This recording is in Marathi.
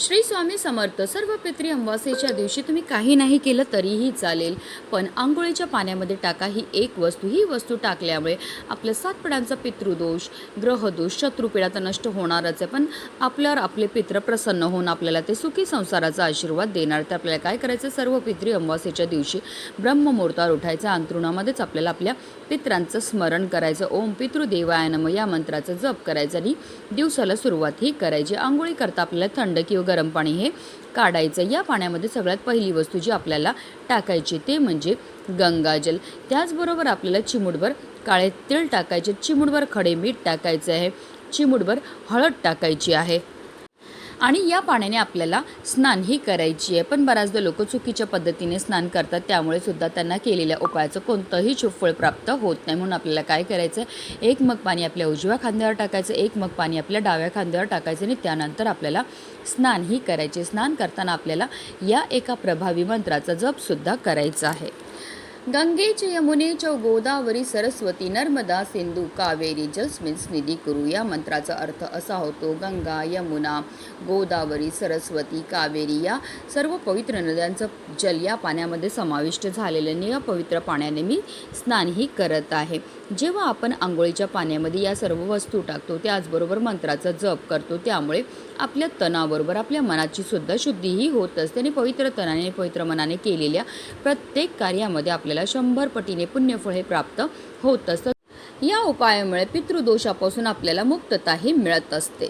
श्री स्वामी समर्थ सर्व पित्री अमावास्येच्या दिवशी तुम्ही काही नाही केलं तरीही चालेल. पण आंघोळीच्या पाण्यामध्ये टाका ही एक वस्तू. ही वस्तू टाकल्यामुळे आपल्या सात पिढ्यांचा पितृदोष ग्रहदोष शत्रुपिढा तर नष्ट होणारच आहे. पण आपल्यावर आपले पित्र प्रसन्न होऊन आपल्याला ते सुखी संसाराचा आशीर्वाद देणार. तर आपल्याला काय करायचं? सर्व पित्री अमावास्येच्या दिवशी ब्रह्ममुहूर्तावर उठायचं. अंतरुणामध्येच आपल्याला आपल्या पित्रांचं स्मरण करायचं. ओम पितृदेवाय नम या मंत्राचा जप करायचा आणि दिवसाला सुरुवात ही करायची. आंघोळी करता आपल्याला थंड किंवा गरम पाणी हे काढायचं. या पाण्यामध्ये सगळ्यात पहिली वस्तू जी आपल्याला टाकायची ते म्हणजे गंगाजल त्याचबरोबर आपल्याला चिमूटभर काळे तेल टाकायचे. चिमूटभर खडे मीठ टाकायचं आहे. चिमूटभर हळद टाकायची आहे. आणि या पाण्याने आपल्याला स्नान ही करायची आहे. पण बऱ्याचदा लोक चुकीच्या पद्धतीने स्नान करतात त्यामुळे सुद्धा त्यांना केलेल्या उपायाचं कोणतंही सुफळ प्राप्त होत नाही. म्हणून आपल्याला काय करायचं एक मग पाणी आपल्या उजव्या खांद्यावर टाकायचं एक मग पाणी आपल्या डाव्या खांद्यावर टाकायचं आणि त्यानंतर आपल्याला स्नान ही करायचे स्नान करताना आपल्याला या एका प्रभावी मंत्राचा जपसुद्धा करायचा आहे. गंगेच यमुनेच गोदावरी सरस्वती नर्मदा सिंधू कावेरी जलस्मिन्स निधी कुरु. या मंत्राचा अर्थ असा होतो गंगा यमुना गोदावरी सरस्वती कावेरी या सर्व पवित्र नद्यांचं जल या पाण्यामध्ये समाविष्ट झालेलं आणि या पवित्र पाण्याने मी स्नानही करत आहे. जेव्हा आपण आंघोळीच्या पाण्यामध्ये या सर्व वस्तू टाकतो त्याचबरोबर मंत्राचा जप करतो त्यामुळे आपल्या तणाबरोबर आपल्या मनाची सुद्धा शुद्धीही होत असते आणि पवित्र तनाने पवित्र मनाने केलेल्या प्रत्येक कार्यामध्ये आपल्याला शंभर पटीने पुण्यफळे प्राप्त होत असतं. या उपायामुळे पितृदोषापासून आपल्याला मुक्तताही मिळत असते.